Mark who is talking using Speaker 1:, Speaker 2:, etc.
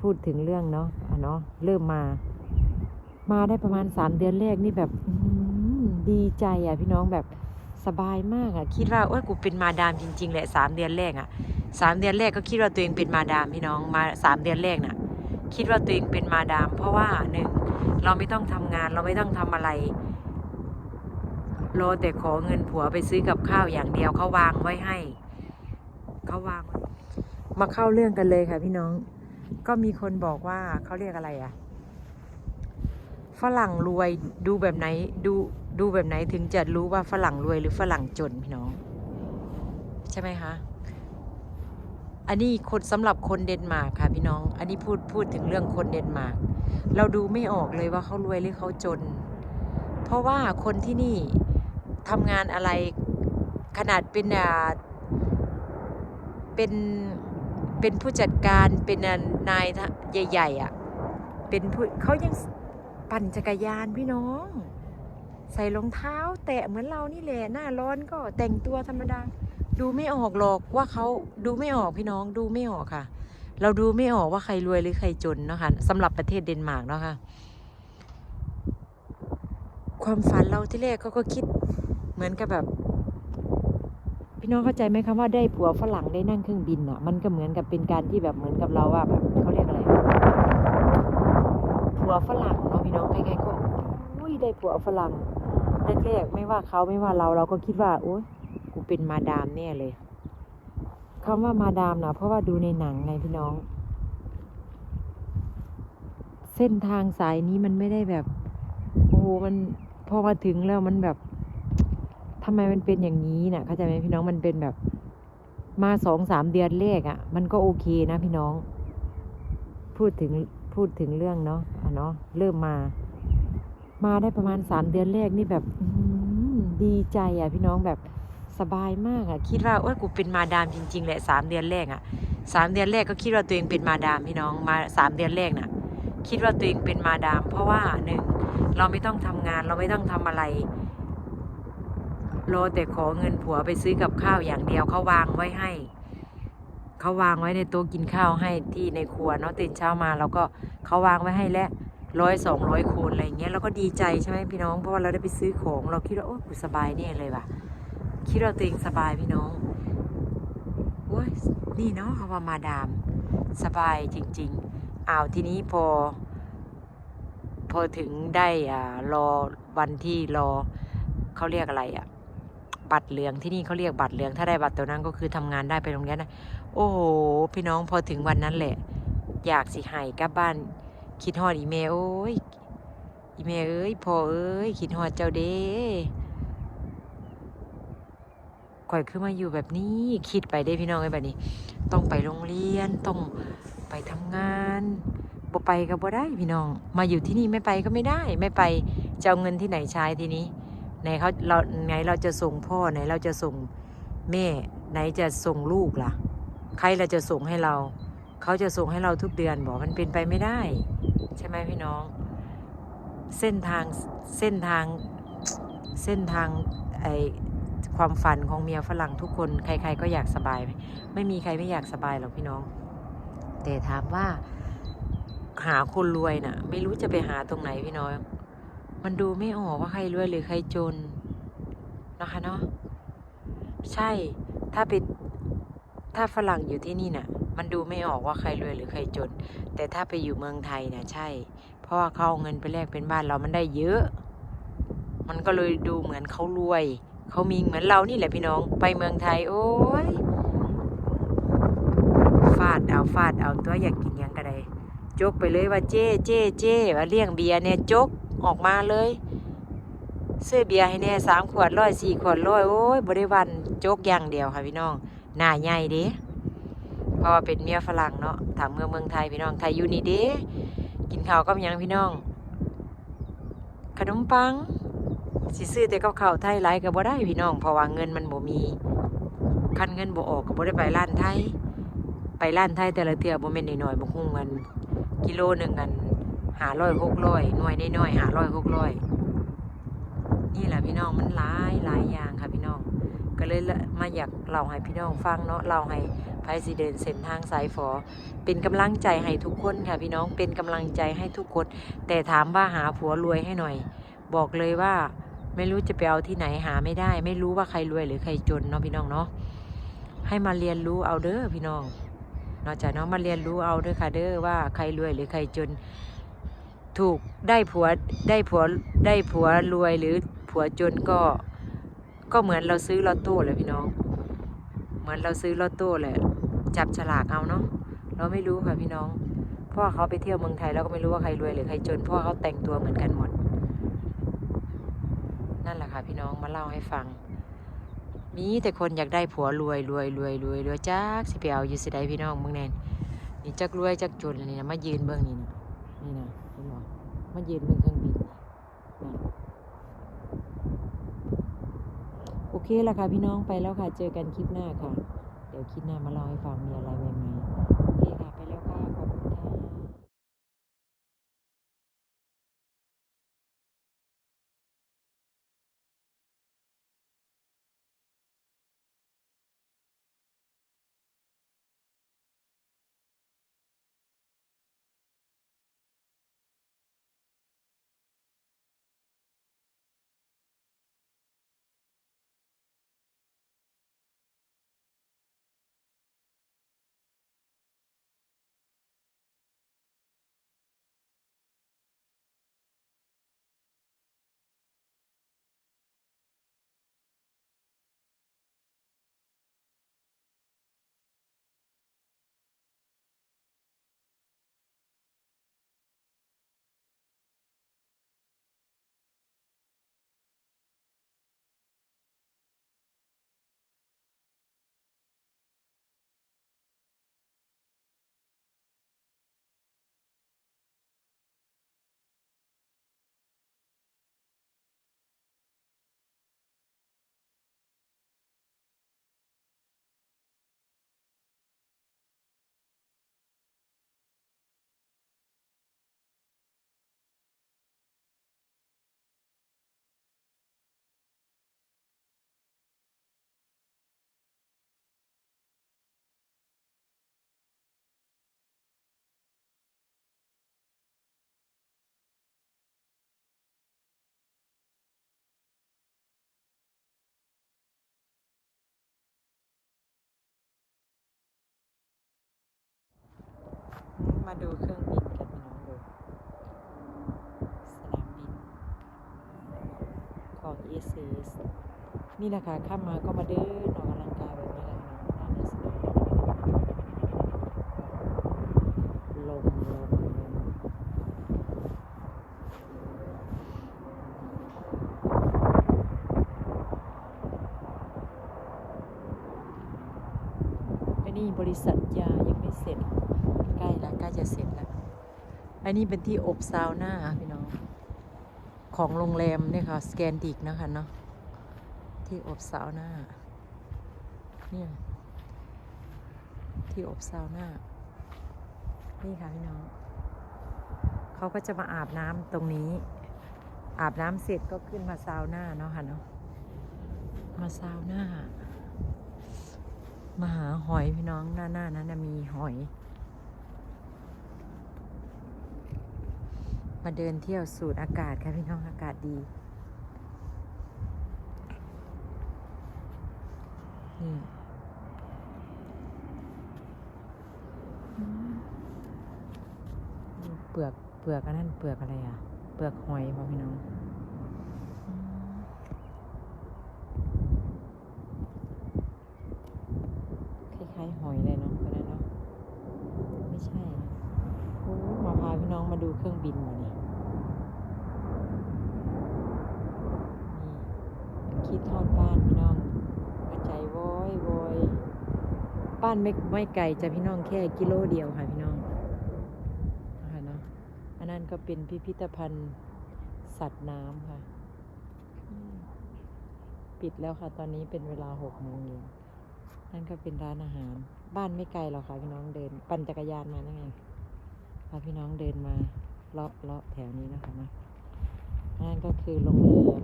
Speaker 1: พูดถึงเรื่องเนาะอะเนาะเริ่มมา มาได้ประมาณสามเดือนแรกนี่แบบอื้อหือดีใจอะพี่น้องแบบสบายมากอะคิดว่าโอ้ยกูเป็นมาดามจริง ๆแหละสามเดือนแรกอะสามเดือนแรกก็คิดว่าตัวเองเป็นมาดามพี่น้องมาสามเดือนแรกน่ะ คิดว่าตัวเองเป็นมาดาม เพราะว่าหนึ่งเราไม่ต้องทำงานเราไม่ต้องทำอะไรรอแต่ขอเงินผัวไปซื้อกับข้าวอย่างเดียวเขาวางไว้ให้เขาวางไว้มาเข้าเรื่องกันเลยค่ะพี่น้อง ก็มีคนบอกว่าเขาเรียกอะไรอะฝรั่งรวยดูแบบไหนดูดูแบบไหนถึงจะรู้ว่าฝรั่งรวยหรือฝรั่งจนพี่น้อง ใช่ไหมคะอันนี้คนสำหรับคนเดนมาร์กค่ะพี่น้อง อันนี้พูดพูดถึงเรื่องคนเดนมาร์กเราดูไม่ออกเลยว่าเขารวยหรือเขาจน เพราะว่าคนที่นี่ทำงานอะไรขนาดเป็นอ่าเป็น เป็นผู้จัดการเป็นนายใหญ่ๆอะ เป็นผู้เขายังปั่นจักรยานพี่น้อง ใส่รองเท้า แตะเหมือนเรานี่แหละหน้าร้อนก็แต่งตัวธรรมดา ดูไม่ออกหรอกว่าเขาดูไม่ออกพี่น้องดูไม่ออกค่ะ เราดูไม่ออกว่าใครรวยหรือใครจนเนาะคะสำหรับประเทศเดนมาร์กเนาะค่ะความฝันเราที่แรกเขาก็คิดเหมือนกับแบบ พี่น้องเข้าใจไหมคะว่าได้ผัวฝรั่งได้นั่งเครื่องบินอะ มันก็เหมือนกับเป็นการที่แบบเหมือนกับเราว่าแบบเขาเรียกอะไรผัวฝรั่งเนาะพี่น้องใครๆก็อุ้ยได้ผัวฝรั่งแรกๆไม่ว่าเขาไม่ว่าเราเราก็คิดว่าโอ๊ยกูเป็นมาดามแน่เลยคำว่ามาดามนะเพราะว่าดูในหนังไงพี่น้อง เส้นทางสายนี้มันไม่ได้แบบโอ้โหมันพอมาถึงแล้วมันแบบ ทำไมมันเป็นอย่างนี้น่ะเข้าใจไหมพี่น้องมันเป็นแบบมาสองสามเดือนแรกอะ่ะ มันก็โอเคนะพี่น้อง พูดถึงพูดถึงเรื่องเนาะอะเนาะเริ่มมา มาได้ประมาณสามเดือนแรกนี่แบบดีใจอะ พี่น้องแบบสบายมากอะ คิดว่าโอ้ยกูเป็นมาดามจริง ๆ แหละสามเดือนแรกอะสามเดือนแรกก็คิดว่าตัวเองเป็นมาดามพี่น้องมาสามเดือนแรกน่ะ คิดว่าตัวเองเป็นมาดาม เพราะว่าหนึ่งเราไม่ต้องทำงานเราไม่ต้องทำอะไร รอแต่ขอเงินผัวไปซื้อกับข้าวอย่างเดียวเขาวางไว้ให้เขาวางไว้ในโต๊ะกินข้าวให้ที่ในครัวเนาะตื่นเช้ามาเราก็เขาวางไว้ให้แล้วร้อยสองร้อยคนอะไรเงี้ยเราก็ดีใจใช่ไหมพี่น้องเพราะว่าเราได้ไปซื้อของ เราคิดว่าโอ้กูสบายแน่เลยว่ะคิดว่าตัวเองสบายพี่น้องโอ้ยนี่เนาะเขาว่ามาดาม สบายจริง ๆอ้าวทีนี้พอ พอถึงได้อ่ารอวันที่รอเขาเรียกอะไรอะ บัตรเหลืองที่นี่เขาเรียกบัตรเหลืองถ้าได้บัตรตัวนั้นก็คือทำงานได้ไปโรงเรียนนะโอ้โหพี่น้องพอถึงวันนั้นแหละ อยากสิหายกลับบ้าน คิดฮอดอีเมลโอ้ยอีเมลเอ้ยพ่อเอ้ยคิดฮอดเจ้าเด้ข่อยคือมาอยู่แบบนี้คิดไปได้พี่น้องไอ้แบบนี้ ต้องไปโรงเรียนต้องไปทำงานบ่ไปก็บ่ได้พี่น้อง มาอยู่ที่นี่ไม่ไปก็ไม่ได้ ไม่ไปจะเอาเงินที่ไหนใช้ทีนี้ ไหนเขาเราไหนเราจะส่งพ่อไหนเราจะส่งแม่ ไหนจะส่งลูกล่ะ ใครเราจะส่งให้เรา เขาจะส่งให้เราทุกเดือนบอกมันเป็นไปไม่ได้ ใช่ไหมพี่น้อง เส้นทางเส้นทางเส้นทางไอความฝันของเมียฝรั่งทุกคน ใคร ๆ ก็อยากสบาย ไม่มีใครไม่อยากสบายหรอกพี่น้อง แต่ถามว่าหาคนรวยน่ะ ไม่รู้จะไปหาตรงไหนพี่น้อง มันดูไม่ออกว่าใครรวยหรือใครจนนะคะเนาะใช่ถ้าเป็นถ้าฝรั่งอยู่ที่นี่น่ะ มันดูไม่ออกว่าใครรวยหรือใครจน แต่ถ้าไปอยู่เมืองไทยเนี่ยใช่ เพราะว่าเขาเอาเงินไปแลกเป็นบ้านเรามันได้เยอะ มันก็เลยดูเหมือนเขารวย เขามีเหมือนเรานี่แหละพี่น้องไปเมืองไทย โอ้ยฟาดเอาฟาดเอาตัวอยากกินยังก็ไดจกไปเลยว่าเจ้เจ้เจ้ว่าเลี้ยงเบียร์เนี่ยจก ออกมาเลยซื้อเบียร์ให้แน่สามขวดร้อยสี่ขวดร้อยโอ้ยบริวันจกอย่างเดียวค่ะพี่น้องหน้าใหญ่เด้เพราะว่าเป็นเมียฝรั่งเนาะถามเมืองเมืองไทยพี่น้องไทยอยู่นี่เด้กินข้าวกับหยังพี่น้อง ขนมปังสิซื้อแต่กับข้าวไทยหลก็บ่ได้พี่น้องเพราะว่าเงินมันบ่มีคันเงินบ่ออกก็บ่ได้ไปร้านไทย ไปร้านไทยแต่ละเทื่อบ่แม่นน้อยๆบ่คุ้งกันกิโลหนึ่งกัน หาร้อยหกร้อยหน่วยน้อยๆหาร้อยหกร้อยนี่แหละพี่น้องมันหลายหลายอย่างค่ะพี่น้อง ก็เลยมาอยากเล่าให้พี่น้องฟังเนาะเล่าให้ไพสิเดินเส้นทางสายฝอ เป็นกำลังใจให้ทุกคนค่ะพี่น้องเป็นกำลังใจให้ทุกคนแต่ถามว่าหาผัวรวยให้หน่อย บอกเลยว่าไม่รู้จะไปเอาที่ไหนหาไม่ได้ ไม่รู้ว่าใครรวยหรือใครจนเนาะพี่น้องเนาะให้มาเรียนรู้เอาเด้อพี่น้องนอกจากเนาะมาเรียนรู้เอาเด้อค่ะเด้อว่าใครรวยหรือใครจน ถูกได้ผัวได้ผัวได้ผัวรวยหรือผัวจนก็ก็เหมือนเราซื้อลอตโต้เลยพี่น้อง เหมือนเราซื้อลอตโต้แหละจับฉลากเอาเนาะเราไม่รู้ค่ะพี่น้องเพราะว่าเขาไปเที่ยวเมืองไทยแล้วก็ไม่รู้ว่าใครรวยหรือใครจนเพราะว่าเขาแต่งตัวเหมือนกันหมด นั่นแหละค่ะพี่น้องมาเล่าให้ฟัง มีแต่คนอยากได้ผัวรวยรวยรวยรวยรวยจักสิไปเอาอยู่สิได้พี่น้องเมืองแนนนี่จักรวยจักจนนี่นะมายืนเบื้องนี่นะนี่นะเห็นบ่ มายืนเย็นเครื่องบินนะโอเคละค่ะพี่น้องไปแล้วค่ะ เจอกันคลิปหน้าค่ะ เดี๋ยวคลิปหน้ามาเล่าให้ฟังมีอะไรใหม่ๆ มาดูเครื่องบินกันพี่น้องดูสนามบินของ e s s นี่นะคะข้ามมาก็มาเดินออกกำลังกายแบบนี้แหละค่ะน้องสนามบินลมลมลมนนี้บริษัทยายังไม่เสร็จ ใกล้แล้วใกล้จะเสร็จแล้ว อันนี้เป็นที่อบซาวน่าพี่น้อง ของโรงแรมเนี่ยค่ะ สแกนดิกนะคะเนาะ ที่อบซาวน่า เนี่ย ที่อบซาวน่า นี่ค่ะพี่น้อง เขาก็จะมาอาบน้ำตรงนี้ อาบน้ำเสร็จก็ขึ้นมาซาวน่าเนาะค่ะเนาะ มาซาวน่ามาหาหอยพี่น้องหน้าหน้านั้นมีหอย มาเดินเที่ยวสูดอากาศค่ะพี่น้องอากาศดี นี่เปลือกเปลือกอันนั้นเปลือกอะไรอะ เปลือกหอยพ่อพี่น้องอืมคล้ายๆหอยเลยเนาะตัวนั้นเนาะไม่ใช่นะโอ้มาพาพี่น้องมาดูเครื่องบินมาเนี่ย นี่คิ ดทอดบ้านพี่น้องหัวใจวอยวอยบ้านไม่ไม่ไกลจะพี่น้องแค่กิโลเดียวค่ะพี่น้องนะคะเนาะอันนั้นก็เป็นพิพิธภัณฑ์สัตว์น้ำค่ะ ปิดแล้วค่ะ ตอนนี้เป็นเวลาหกโมงเย็นนั่นก็เป็นร้านอาหาร บ้านไม่ไกลหรอกค่ะพี่น้องเดิน ปั่นจักรยานมานั่นเองพาพี่น้องเดินมาเลาะเลาะแถวนี้นะคะนะนั่นก็คือโรงแรม